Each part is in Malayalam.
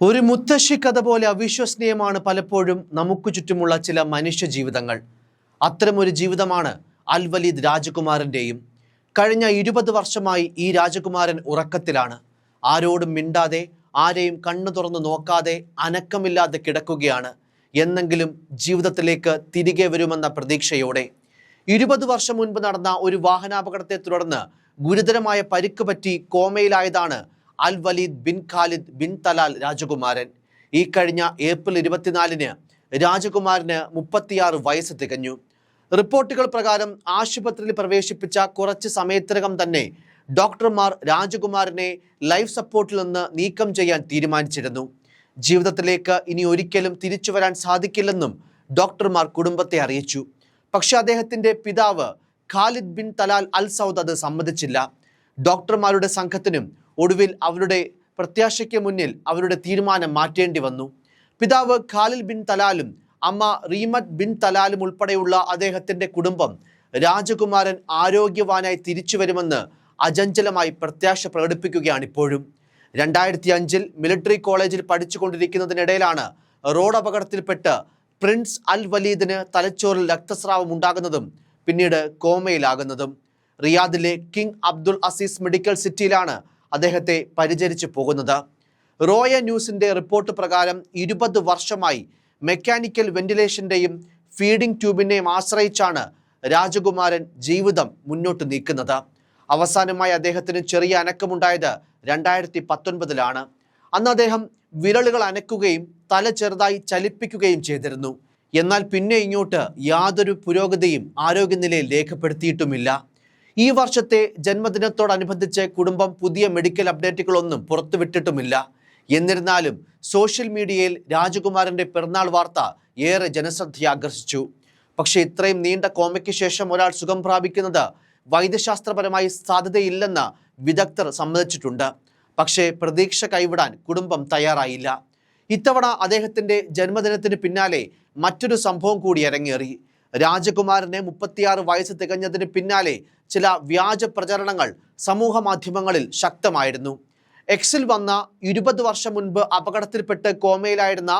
ഒരു മുത്തശ്ശി കഥ പോലെ അവിശ്വസനീയമാണ് പലപ്പോഴും നമുക്ക് ചുറ്റുമുള്ള ചില മനുഷ്യ ജീവിതങ്ങൾ. അത്തരമൊരു ജീവിതമാണ് അൽ വലീദ് രാജകുമാരന്റെയും കഴിഞ്ഞ ഇരുപത് വർഷമായി ഈ രാജകുമാരൻ ഉറക്കത്തിലാണ്. ആരോടും മിണ്ടാതെ ആരെയും കണ്ണു തുറന്നു നോക്കാതെ അനക്കമില്ലാതെ കിടക്കുകയാണ്. എന്നെങ്കിലും ജീവിതത്തിലേക്ക് തിരികെ വരുമെന്ന പ്രതീക്ഷയോടെ. ഇരുപത് വർഷം മുൻപ് നടന്ന ഒരു വാഹനാപകടത്തെ തുടർന്ന് ഗുരുതരമായ പരിക്ക് പറ്റി കോമയിലായതാണ് Al Waleed bin Khalid bin Talal രാജകുമാരൻ. ഈ കഴിഞ്ഞ ഏപ്രിൽ ഇരുപത്തിനാലിന് രാജകുമാരന് മുപ്പത്തിയാറ് വയസ്സ് തികഞ്ഞു. റിപ്പോർട്ടുകൾ പ്രകാരം ആശുപത്രിയിൽ പ്രവേശിപ്പിച്ച കുറച്ച് സമയത്തിനകം തന്നെ ഡോക്ടർമാർ രാജകുമാരനെ ലൈഫ് സപ്പോർട്ടിൽ നിന്ന് നീക്കം ചെയ്യാൻ തീരുമാനിച്ചിരുന്നു. ജീവിതത്തിലേക്ക് ഇനി ഒരിക്കലും തിരിച്ചു വരാൻ സാധിക്കില്ലെന്നും ഡോക്ടർമാർ കുടുംബത്തെ അറിയിച്ചു. പക്ഷെ അദ്ദേഹത്തിന്റെ പിതാവ് Khalid bin Talal Al Saud അത് സമ്മതിച്ചില്ല. ഡോക്ടർമാരുടെ സംഘത്തിനും ഒടുവിൽ അവരുടെ പ്രത്യാശയ്ക്ക് മുന്നിൽ അവരുടെ തീരുമാനം മാറ്റേണ്ടി വന്നു. പിതാവ് ഖാലിൽ ബിൻ തലാലും അമ്മ റീമത്ത് ബിൻ തലാലും ഉൾപ്പെടെയുള്ള അദ്ദേഹത്തിന്റെ കുടുംബം രാജകുമാരൻ ആരോഗ്യവാനായി തിരിച്ചു വരുമെന്ന് അചഞ്ചലമായി പ്രത്യാശ പ്രകടിപ്പിക്കുകയാണ് ഇപ്പോഴും. രണ്ടായിരത്തി അഞ്ചിൽ മിലിറ്ററി കോളേജിൽ പഠിച്ചുകൊണ്ടിരിക്കുന്നതിനിടയിലാണ് റോഡ് അപകടത്തിൽപ്പെട്ട് പ്രിൻസ് അൽ വലീദിന് തലച്ചോറിൽ രക്തസ്രാവം ഉണ്ടാകുന്നതും പിന്നീട് കോമയിലാകുന്നതും. റിയാദിലെ കിങ് അബ്ദുൾ അസീസ് മെഡിക്കൽ സിറ്റിയിലാണ് അദ്ദേഹത്തെ പരിചരിച്ചു പോകുന്നത്. റോയ ന്യൂസിന്റെ റിപ്പോർട്ട് പ്രകാരം ഇരുപത് വർഷമായി മെക്കാനിക്കൽ വെന്റിലേഷന്റെയും ഫീഡിംഗ് ട്യൂബിനെയും ആശ്രയിച്ചാണ് രാജകുമാരൻ ജീവിതം മുന്നോട്ട് നീക്കുന്നത്. അവസാനമായി അദ്ദേഹത്തിന് ചെറിയ അനക്കമുണ്ടായത് രണ്ടായിരത്തി പത്തൊൻപതിലാണ് അന്ന് അദ്ദേഹം വിരലുകൾ അനക്കുകയും തല ചെറുതായി ചലിപ്പിക്കുകയും ചെയ്തിരുന്നു. എന്നാൽ പിന്നെ ഇങ്ങോട്ട് യാതൊരു പുരോഗതിയും ആരോഗ്യനിലയിൽ രേഖപ്പെടുത്തിയിട്ടുമില്ല. ഈ വർഷത്തെ ജന്മദിനത്തോടനുബന്ധിച്ച് കുടുംബം പുതിയ മെഡിക്കൽ അപ്ഡേറ്റുകളൊന്നും പുറത്തുവിട്ടിട്ടുമില്ല. എന്നിരുന്നാലും സോഷ്യൽ മീഡിയയിൽ രാജകുമാരന്റെ പിറന്നാൾ വാർത്ത ഏറെ ജനശ്രദ്ധ ആകർഷിച്ചു. പക്ഷേ ഇത്രയും നീണ്ട കോമയ്ക്ക് ശേഷം ഒരാൾ സുഖം പ്രാപിക്കുന്നത് വൈദ്യശാസ്ത്രപരമായി സാധ്യതയില്ലെന്ന് വിദഗ്ധർ സമ്മതിച്ചിട്ടുണ്ട്. പക്ഷേ പ്രതീക്ഷ കൈവിടാൻ കുടുംബം തയ്യാറായില്ല. ഇത്തവണ അദ്ദേഹത്തിന്റെ ജന്മദിനത്തിന് പിന്നാലെ മറ്റൊരു സംഭവം കൂടി അരങ്ങേറി. രാജകുമാരന് മുപ്പത്തിയാറ് വയസ്സ് തികഞ്ഞതിന് പിന്നാലെ ചില വ്യാജ പ്രചരണങ്ങൾ സമൂഹ മാധ്യമങ്ങളിൽ ശക്തമായിരുന്നു. എക്സിൽ വന്ന ഇരുപത് വർഷം മുൻപ് അപകടത്തിൽപ്പെട്ട് കോമയിലായിരുന്ന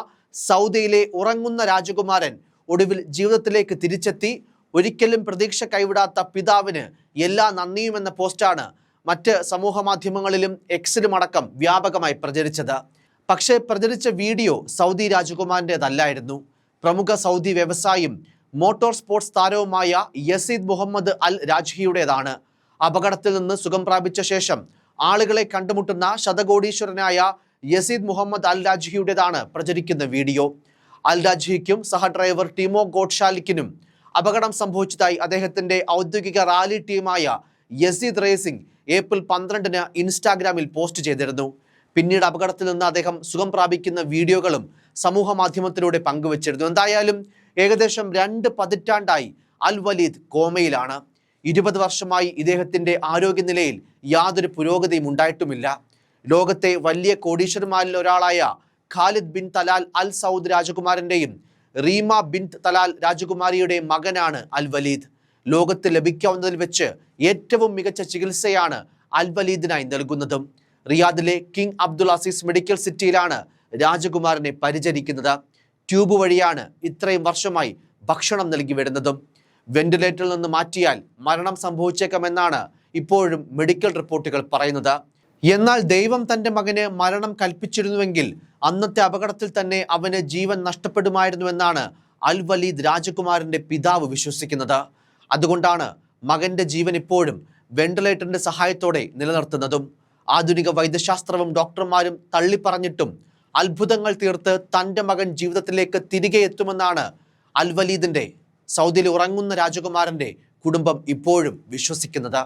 സൗദിയിലെ ഉറങ്ങുന്ന രാജകുമാരൻ ഒടുവിൽ ജീവിതത്തിലേക്ക് തിരിച്ചെത്തി. ഒരിക്കലും പ്രതീക്ഷ കൈവിടാത്ത പിതാവിന് എല്ലാ നന്ദിയുമെന്ന പോസ്റ്റാണ് മറ്റ് സമൂഹ മാധ്യമങ്ങളിലും എക്സിലും അടക്കം വ്യാപകമായി പ്രചരിച്ചത്. പക്ഷേ പ്രചരിച്ച വീഡിയോ സൗദി രാജകുമാരന്റെതല്ലായിരുന്നു. പ്രമുഖ സൗദി വ്യവസായിയും മോട്ടോർ സ്പോർട്സ് താരവുമായ യസീദ് മുഹമ്മദ് അൽ രാജ്ഹിയുടേതാണ്. അപകടത്തിൽ നിന്ന് സുഖം പ്രാപിച്ച ശേഷം ആളുകളെ കണ്ടുമുട്ടുന്ന ശതകോടീശ്വരനായ യസീദ് മുഹമ്മദ് അൽ രാജ്ഹിയുടേതാണ് പ്രചരിക്കുന്ന വീഡിയോ. അൽ രാജ്ഹിക്കും സഹ ഡ്രൈവർ ടീമോ ഗോഡ്ഷാലിക്കിനും അപകടം സംഭവിച്ചതായി അദ്ദേഹത്തിന്റെ ഔദ്യോഗിക റാലി ടീമായ യസീദ് റേസിംഗ് ഏപ്രിൽ പന്ത്രണ്ടിന് ഇൻസ്റ്റാഗ്രാമിൽ പോസ്റ്റ് ചെയ്തിരുന്നു. പിന്നീട് അപകടത്തിൽ നിന്ന് അദ്ദേഹം സുഖം പ്രാപിക്കുന്ന വീഡിയോകളും സമൂഹ മാധ്യമത്തിലൂടെ പങ്കുവച്ചിരുന്നു. എന്തായാലും ഏകദേശം രണ്ട് പതിറ്റാണ്ടായി അൽ വലീദ് കോമയിലാണ്. ഇരുപത് വർഷമായി ഇദ്ദേഹത്തിന്റെ ആരോഗ്യനിലയിൽ യാതൊരു പുരോഗതിയും ഉണ്ടായിട്ടുമില്ല. ലോകത്തെ വലിയ കോടീശ്വരന്മാരിൽ ഒരാളായ Khalid bin Talal Al Saud രാജകുമാരന്റെയും Reema bin Talal രാജകുമാരിയുടെ മകനാണ് അൽ വലീദ്. ലോകത്ത് ലഭിക്കാവുന്നതിൽ വെച്ച് ഏറ്റവും മികച്ച ചികിത്സയാണ് അൽ വലീദിനായി നൽകുന്നതും. റിയാദിലെ കിങ് അബ്ദുൾ അസീസ് മെഡിക്കൽ സിറ്റിയിലാണ് രാജകുമാരനെ പരിചരിക്കുന്നത്. ട്യൂബ് വഴിയാണ് ഇത്രയും വർഷമായി ഭക്ഷണം നൽകി വരുന്നതും. വെന്റിലേറ്ററിൽ നിന്ന് മാറ്റിയാൽ മരണം സംഭവിച്ചേക്കാമെന്നാണ് ഇപ്പോഴും മെഡിക്കൽ റിപ്പോർട്ടുകൾ പറയുന്നത്. എന്നാൽ ദൈവം തന്റെ മകന് മരണം കൽപ്പിച്ചിരുന്നുവെങ്കിൽ അന്നത്തെ അപകടത്തിൽ തന്നെ അവന് ജീവൻ നഷ്ടപ്പെടുമായിരുന്നുവെന്നാണ് അൽ വലീദ് രാജകുമാരന്റെ പിതാവ് വിശ്വസിക്കുന്നത്. അതുകൊണ്ടാണ് മകന്റെ ജീവൻ ഇപ്പോഴും വെന്റിലേറ്ററിന്റെ സഹായത്തോടെ നിലനിർത്തുന്നതും. ആധുനിക വൈദ്യശാസ്ത്രവും ഡോക്ടർമാരും തള്ളിപ്പറഞ്ഞിട്ടും അത്ഭുതങ്ങൾ തീർത്ത് തന്റെ മകൻ ജീവിതത്തിലേക്ക് തിരികെ എത്തുമെന്നാണ് അൽ വലീദിന്റെ സൗദിയിൽ ഉറങ്ങുന്ന രാജകുമാരന്റെ കുടുംബം ഇപ്പോഴും വിശ്വസിക്കുന്നത്.